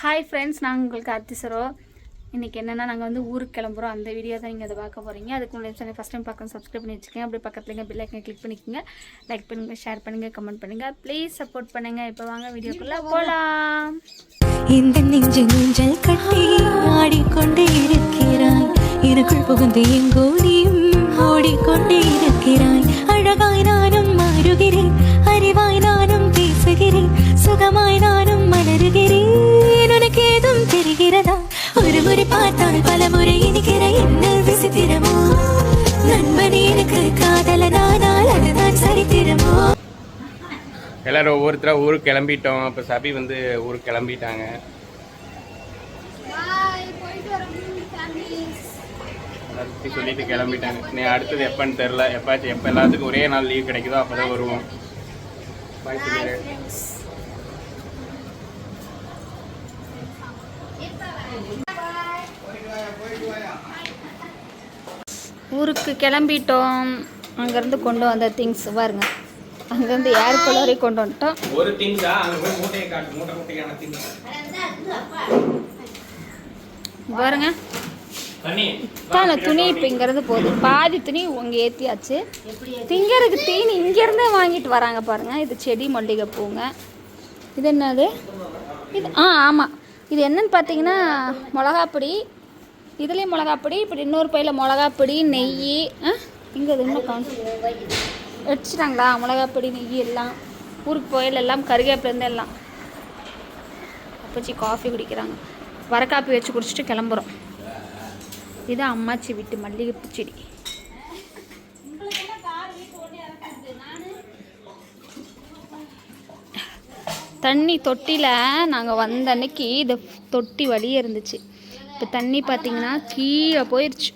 Hi friends நாங்கள் உங்களுக்கு அத்திசரோ இன்றைக்கி என்னென்னா நாங்கள் வந்து ஊருக்கு கிளம்புறோம். அந்த வீடியோ தான் நீங்கள் அதை பார்க்க போகிறீங்க அதுக்கு முன்னாடி சேனல் ஃபஸ்ட் டைம் பார்க்க சப்ஸ்கிரைப் பண்ணி வச்சுக்கோங்க. அப்படியே பக்கத்துலேங்க பில் ஐக்கனை கிளிக் பண்ணிக்கோங்க. லைக் பண்ணுங்கள் ஷேர் பண்ணுங்கள் கமெண்ட் பண்ணுங்கள் ப்ளீஸ் சப்போர்ட் பண்ணுங்கள் இப்போ வாங்க வீடியோக்குள்ளே போகலாம் இந்த நெஞ்சு ஊஞ்சல் கட்டி ஆடிக்கொண்டே இருக்கிறாய். எனக்குள் புகுந்து எங்கோ நீயும் ஓடிக்கொண்டே இருக்கிறாய். அழகாய் நானும் மாறுகிறேன் முறை பார்த்தால் பல முறை இனிக்கிற என்ன விசித்திரமோ? நண்பனே எனக்கு காதலனானால் அதுதான் சரித்திரமோ? எல்லாரும் ஒவ்வொருத்தராக ஊருக்கு கிளம்பிட்டோம். அப்போ சபி வந்து ஊருக்கு கிளம்பிட்டாங்க. எல்லாத்தையும் சொல்லிட்டு கிளம்பிட்டாங்க. நீ அடுத்தது எப்போன்னு தெரில எப்பாச்சும் எப்போ எல்லாத்துக்கும் ஒரே நாள் லீவ் கிடைக்குதோ அப்போ தான் வருவோம் பாய் ஊருக்கு கிளம்பிட்டோம். அங்கேருந்து கொண்டு வந்த திங்ஸ் பாருங்க. அங்கேருந்து ஏர் கூலரே கொண்டு வந்துட்டோம். ஒரு பாருங்க. இத்தான துணி இப்போ இங்கேருந்து போகுது. பாதி துணி உங்க ஏற்றியாச்சு திங்கறதுக்கு தீனி இங்கேருந்தே வாங்கிட்டு வராங்க பாருங்க. இது செடி மல்லிகை பூங்க. இது என்னது? இது ஆ ஆமாம் இது என்னன்னு பார்த்தீங்கன்னா மிளகாப்பொடி இதுலேயும் மிளகாப்பொடி இப்படி இன்னொரு பையில் மிளகாப்பொடி நெய் ஆ? இங்கே இது இன்னும் காணும் வச்சுட்டாங்களா? மிளகாப்பொடி நெய் எல்லாம். ஊருக்கு போயில் எல்லாம் கருகேப்பிலேருந்து எல்லாம். அப்பச்சி காஃபி குடிக்கிறாங்க. வர காப்பி வச்சு குடிச்சிட்டு கிளம்புறோம். இது அம்மாச்சி வீட்டு மல்லிகைப்பூ செடி. தண்ணி தொட்டியில் நாங்கள் வந்த அன்னைக்கு இது தொட்டி வழியே இருந்துச்சு. இப்போ தண்ணி பார்த்தீங்கன்னா கீழே போயிடுச்சு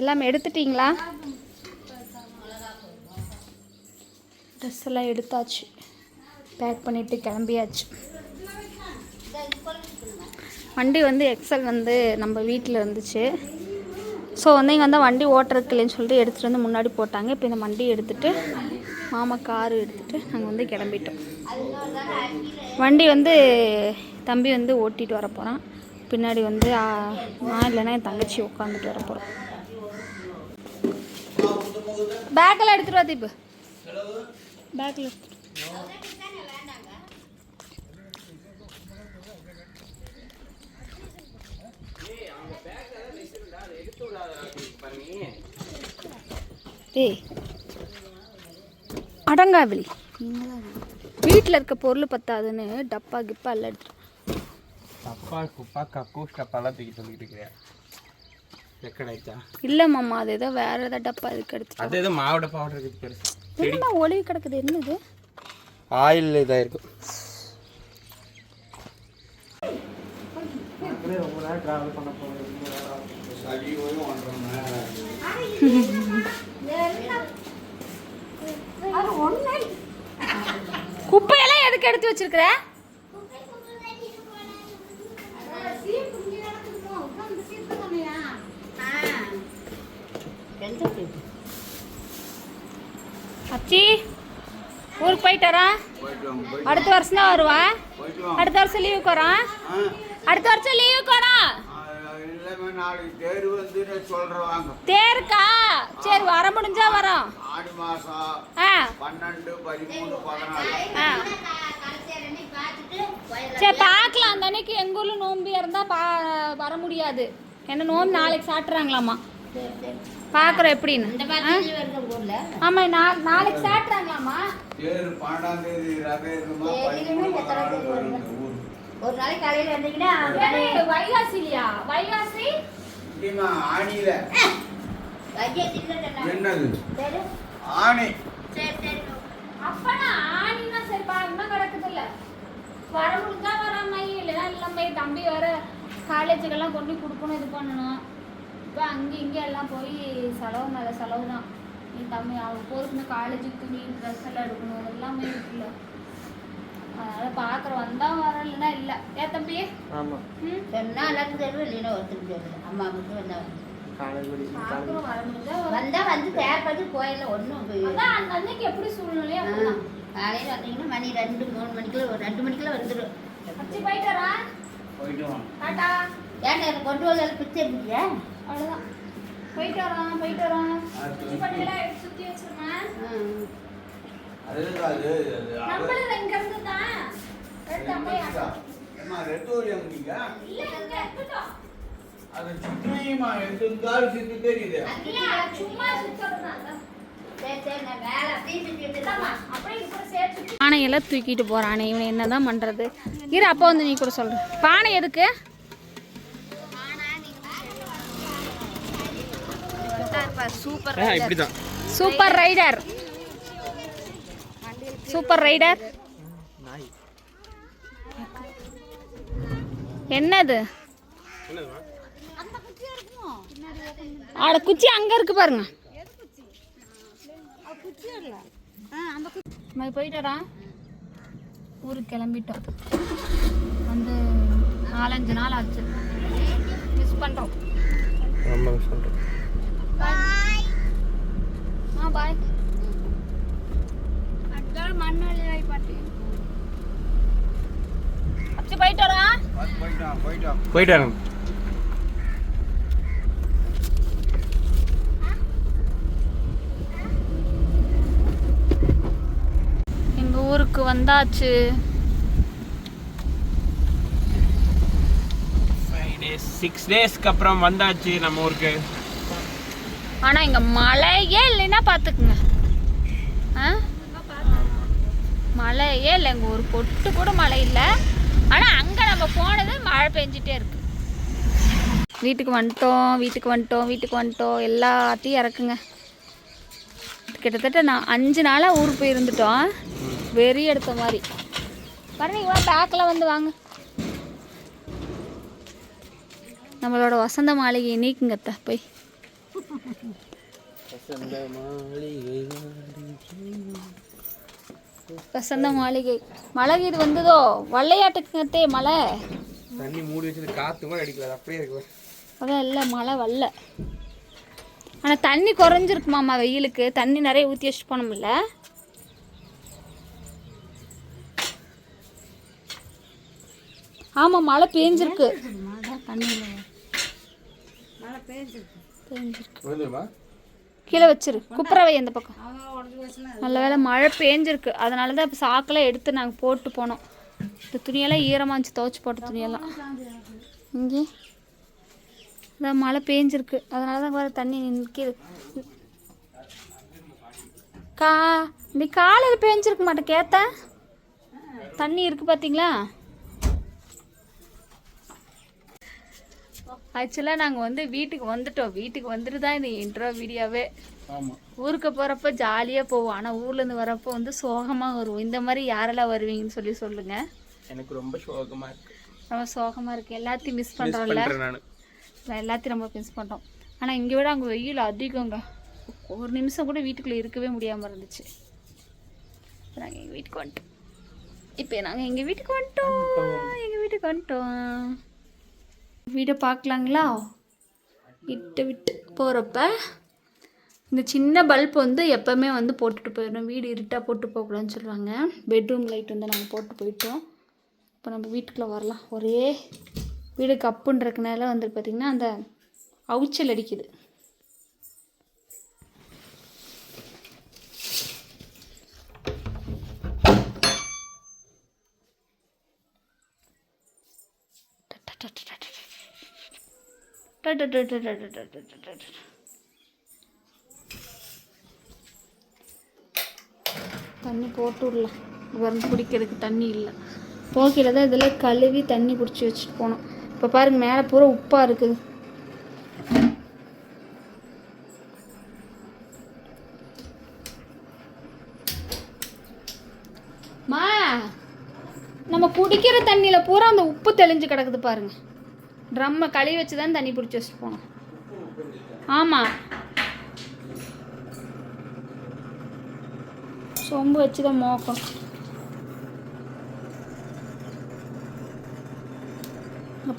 எல்லாம் எடுத்துட்டிங்களா? ட்ரெஸ் எல்லாம் எடுத்தாச்சு. பேக் பண்ணிவிட்டு கிளம்பியாச்சு. வண்டி வந்து எக்ஸல் வந்து நம்ம வீட்டில் இருந்துச்சு. ஸோ வந்து இங்கே வந்து வண்டி ஓட்டுறதுக்கு இல்லைன்னு சொல்லிட்டு எடுத்துகிட்டு வந்து முன்னாடி போட்டாங்க. இப்போ இந்த வண்டி எடுத்துகிட்டு மாமா கார் எடுத்துகிட்டு நாங்கள் வந்து கிளம்பிட்டோம். வண்டி வந்து தம்பி வந்து ஓட்டிகிட்டு வர போகிறான் பின்னாடி வந்து ஆ, நான் இல்லைன்னா என் தங்கச்சி உட்காந்துட்டு வர போகிறோம் பேக்கெல்லாம் எடுத்துகிட்டு வா தீப்பு பேக்கில் எடுத்துட்டு ஏய் அடங்காவிலி வீட்டில் இருக்க பொருள் பத்தாதுன்னு டப்பா கிப்பா எல்லாம் எடுத்துட்டு குப்பா கக்கூஸ் டப்பாலாம் தூக்கி சொல்லிட்டு இருக்கிறேன் எக்கடாச்சா இல்லை மாமா அது ஏதோ வேற ஏதோ டப்பா இதுக்கு எடுத்துட்டு அது எதுவும் மாவட்ட பவுடர் இருக்குது பெருசு. என்னம்மா ஒளிவு கிடக்குது என்னது? ஆயில் இதாக இருக்கும் குப்பையெல்லாம் எதுக்கு எடுத்து வச்சிருக்கிற? சி ஊருக்கு போயிட்டாரா அடுத்த வருஷம் தான் வருவா அடுத்த வருஷம் லீவுக்கு வரான் அடுத்த வருஷம் லீவுக்கு வரான். தேருக்கா? சரி வர முடிஞ்சா வரோம். ஆடி மாசம் ஆ. பன்னெண்டு பதிமூணு பதினாலு ஆ. சரி பார்க்கலாம். அந்த அன்னைக்கு எங்கள் ஊரில் நோம்பு இருந்தால் பா வர முடியாது. ஏன்னா நோம்பு நாளைக்கு சாட்டுறாங்களாம்மா பார்க்குறோம் எப்படின்னு. ஆமாம் நா நாளைக்கு சாட்டுறாங்களாம்மா ஒரு நாளைக்கு காலையில வந்தீங்கன்னா வைகாசி இல்லையா வைகாசி? ஆணியில. என்னது? சரி ஆணி அப்பனா ஆனின்னா சரி பா இன்னும் கிடக்குது இல்லை வர முடிஞ்சா வராம இல்லைன்னா இல்லம்மா தம்பி வர காலேஜுக்கெல்லாம் கொண்டு கொடுக்கணும் இது பண்ணணும். இப்போ அங்கே இங்கே எல்லாம் போய் செலவு மேலே செலவு தான். நீ தம்பி அவன் போருக்கு காலேஜுக்கு துணி ட்ரெஸ் எல்லாம் எடுக்கணும் எல்லாமே இருக்குல்ல. அதனால் பார்க்குறோம் வந்தால் வர இல்லைன்னா இல்லை. ஏன் தம்பி? ஆமாம் ம்? சொன்னா எல்லாரும் தெரியும் இல்லைன்னா ஒருத்தருக்கு தெரியும் அம்மா மட்டும் வந்தா. பார்க்குறோம் வர முடிஞ்சா வர வந்தா வந்து தேர்ப்பது போயிடல ஒன்றும் அந்த அன்னைக்கு எப்படி சூழ்நிலையோ காலையில் வந்தீங்கன்னா மணி ரெண்டு மூணு மணிக்குள்ள ஒரு ரெண்டு மணிக்குள்ள வந்துடும் போயிட்டு வாங்க. டாட்டா ஏன்டா எனக்கு கொண்டு வந்து பிச்சை எடுத்துக்கியா அவ்வளோதான் போயிட்டு வரோம் வரோம் பண்ணிலாம் எடுத்து அது அது தான் ரெட் ஓரியம் நீங்க? இல்லை இருக்கட்டும் அது சித்து தெரியுது. இல்லை சும்மா பானையெல்லாம் தூக்கிட்டு போறானே. இவனை என்னதான் பண்றது? இரு அப்பா வந்து நீ கூட சொல்ற பானை எதுக்கு? Super rider. Super rider. என்னது? ஆட குச்சி அங்க இருக்கு பாருங்க. போயிட்டோடா. ஊருக்கு கிளம்பிட்டோம். வந்து நாலஞ்சு நாள் ஆச்சு. மிஸ் பண்ணுறோம் ரொம்ப ஆ பாய் மண்ணொழியாய் பாட்டி. அப்படி போயிட்டோடா. போயிட்டான் போயிட்டான் போயிட்டு. வரேன் ஊருக்கு வந்தாச்சு. ஃபைவ் டேஸ் சிக்ஸ் டேஸ்க்கு அப்புறம் வந்தாச்சு நம்ம ஊருக்கு. ஆனால் இங்கே மழையே இல்லைன்னா பார்த்துக்குங்க ஆ? மழையே இல்லை எங்கள் ஒரு பொட்டு கூட மழை இல்லை. ஆனால் அங்கே நம்ம போனது மழை பெஞ்சிட்டே இருக்கு. வீட்டுக்கு வந்துட்டோம் வீட்டுக்கு வந்துட்டோம் வீட்டுக்கு வந்துட்டோம். எல்லாத்தையும் இறக்குங்க. கிட்டத்தட்ட நான் அஞ்சு நாளாக ஊருக்கு போய் இருந்துட்டோம் வெறி எடுத்த மாதிரி. பாருங்க பேக்கில் வந்து வாங்க. நம்மளோட வசந்த மாளிகை நீக்குங்கத்த போய். வசந்த மாளிகை. மழை இது வந்ததோ வள்ளையாட்டுக்குங்கத்தே மழை தண்ணி மூடி வச்சது காற்று கூட அடிக்கல அப்படியே இருக்கு அதான் இல்லை மழை வரல. ஆனால் தண்ணி குறைஞ்சிருக்குமாம்மா வெயிலுக்கு. தண்ணி நிறைய ஊற்றி வச்சுட்டு போனோம்ல ஆமாம் மழை பேஞ்சிருக்கு. பேஞ்சிருக்கு. விழுந்துருமா கீழே வச்சிரு. குப்புறவை அந்த பக்கம். நல்ல வேளை மழை பேஞ்சிருக்கு. அதனால தான் இப்போ சாக்கில் எடுத்து நாங்கள் போட்டு போனோம். இந்த துணியெல்லாம் ஈரமாக இருந்துச்சு. துவைச்சி போட்ட துணியெல்லாம். இங்கே. அதான் மழை பேஞ்சிருக்கு. அதனால தான் வர தண்ணி நிற்கிது கா நீ காலையில் பேஞ்சிருக்க மாட்டேன் கேத்த தண்ணி இருக்கு பார்த்தீங்களா ஆக்சுவலாக நாங்கள் வந்து வீட்டுக்கு வந்துட்டோம். வீட்டுக்கு வந்துட்டு தான் இந்த இன்ட்ரோ வீடியோவே ஊருக்கு போகிறப்ப ஜாலியாக போவோம். ஆனால் ஊர்லேருந்து வரப்போ வந்து சோகமாக வருவோம். இந்த மாதிரி யாரெல்லாம் வருவீங்கன்னு சொல்லி சொல்லுங்கள் எனக்கு ரொம்ப சோகமாக இருக்கு. ரொம்ப சோகமாக இருக்குது எல்லாத்தையும் மிஸ் பண்ணுறோம்ல எல்லாத்தையும் ரொம்ப மிஸ் பண்ணுறோம் ஆனால் இங்கே விட அங்கே வெயில் அதிகங்க. ஒரு நிமிஷம் கூட வீட்டுக்குள்ளே இருக்கவே முடியாமல் இருந்துச்சு. நாங்கள் எங்கள் வீட்டுக்கு வந்துட்டோம். இப்போ நாங்கள் எங்கள் வீட்டுக்கு வந்துட்டோம். எங்கள் வீட்டுக்கு வந்துட்டோம். வீடை பார்க்கலாங்களா விட்டு விட்டு போகிறப்ப இந்த சின்ன பல்ப் வந்து எப்போவுமே வந்து போட்டுட்டு போயிடணும். வீடு இருட்டாக போட்டு போகக்கூடாதுன்னு சொல்லுவாங்க. பெட்ரூம் லைட் வந்து நாங்கள் போட்டு போயிட்டோம். இப்போ நம்ம வீட்டுக்குள்ளே வரலாம். ஒரே வீடு கப்புன்றதுனால வந்து பார்த்திங்கன்னா அந்த அவுச்சல் அடிக்குது. தண்ணி போட்டு விடலாம் வரும் குடிக்கிறதுக்கு தண்ணி இல்லை. போக்கையில் தான் இதில் கழுவி தண்ணி பிடிச்சி வச்சுட்டு போனோம். இப்போ பாருங்க மேலே பூரா உப்பாக இருக்குது. மா நம்ம குடிக்கிற தண்ணியில் பூரா அந்த உப்பு தெளிஞ்சு கிடக்குது பாருங்க. ட்ரம்மை கழுவி வச்சு தான் தண்ணி பிடிச்சி வச்சுட்டு போனோம். ஆமாம் சொம்பு வச்சு தான் மோக்கணும்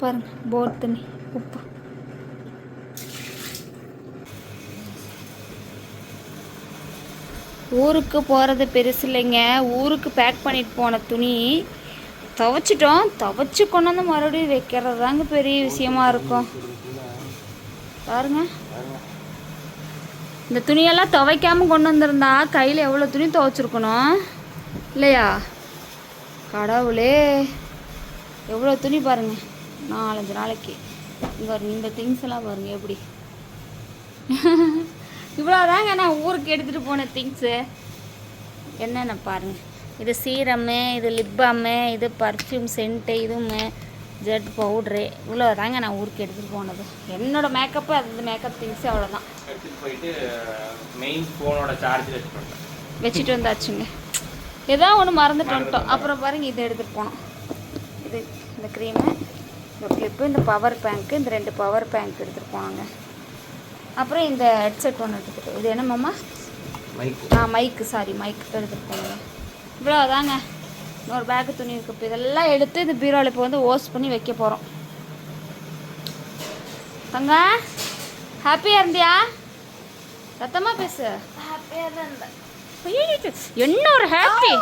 பாருங்க போர் தண்ணி உப்பு. ஊருக்கு போகிறது பெருசு இல்லைங்க. ஊருக்கு பேக் பண்ணிட்டு போன துணி துவைச்சிட்டோம். துவைச்சி கொண்டு வந்து மறுபடியும் வைக்கிறது தாங்க பெரிய விஷயமா இருக்கும். பாருங்க. இந்த துணியெல்லாம் துவைக்காம கொண்டு வந்திருந்தா கையில் எவ்வளோ துணி துவைச்சிருக்கணும்? இல்லையா? கடவுளே. எவ்வளோ துணி பாருங்க. நாலஞ்சு நாளைக்கு. இங்கே இந்த திங்ஸ் எல்லாம் பாருங்க எப்படி. இவ்வளோதாங்க நான் ஊருக்கு எடுத்துகிட்டு போன திங்ஸு என்னென்ன பாருங்கள் இது சீரம்மு இது லிப்பாமு இது பர்ஃப்யூம் சென்ட்டு இதுவுமே ஜெட் பவுட்ரு இவ்வளோ தாங்க நான் ஊருக்கு எடுத்துகிட்டு போனது. என்னோடய மேக்கப்பு அது மேக்கப் திங்ஸ் அவ்வளோதான் வச்சுட்டு வந்தாச்சுங்க. ஏதோ ஒன்று மறந்துட்டு வந்துட்டோம். அப்புறம் பாருங்க இதை எடுத்துகிட்டு போனோம். இது இந்த க்ரீமு இந்த கிளிப்பு இந்த பவர் பேங்க்கு இந்த ரெண்டு பவர் பேங்க் எடுத்துகிட்டு போனாங்க. அப்புறம் இந்த ஹெட்செட் ஒன்று எடுத்துக்கிட்டு இது என்னம்மா மைக் ஆ மைக்கு சாரி மைக் எடுத்துகிட்டு இவ்வளோதாங்க இன்னொரு பேக்கு துணி இருக்கு இப்போ இதெல்லாம் எடுத்து இந்த பீரோவில் இப்போ வந்து வாஷ் பண்ணி வைக்க போகிறோம் தங்க ஹாப்பியாக இருந்தியா சத்தமாக பேசு. ஹாப்பியாக தான் இருந்தேன் என்ன ஒரு ஹாப்பி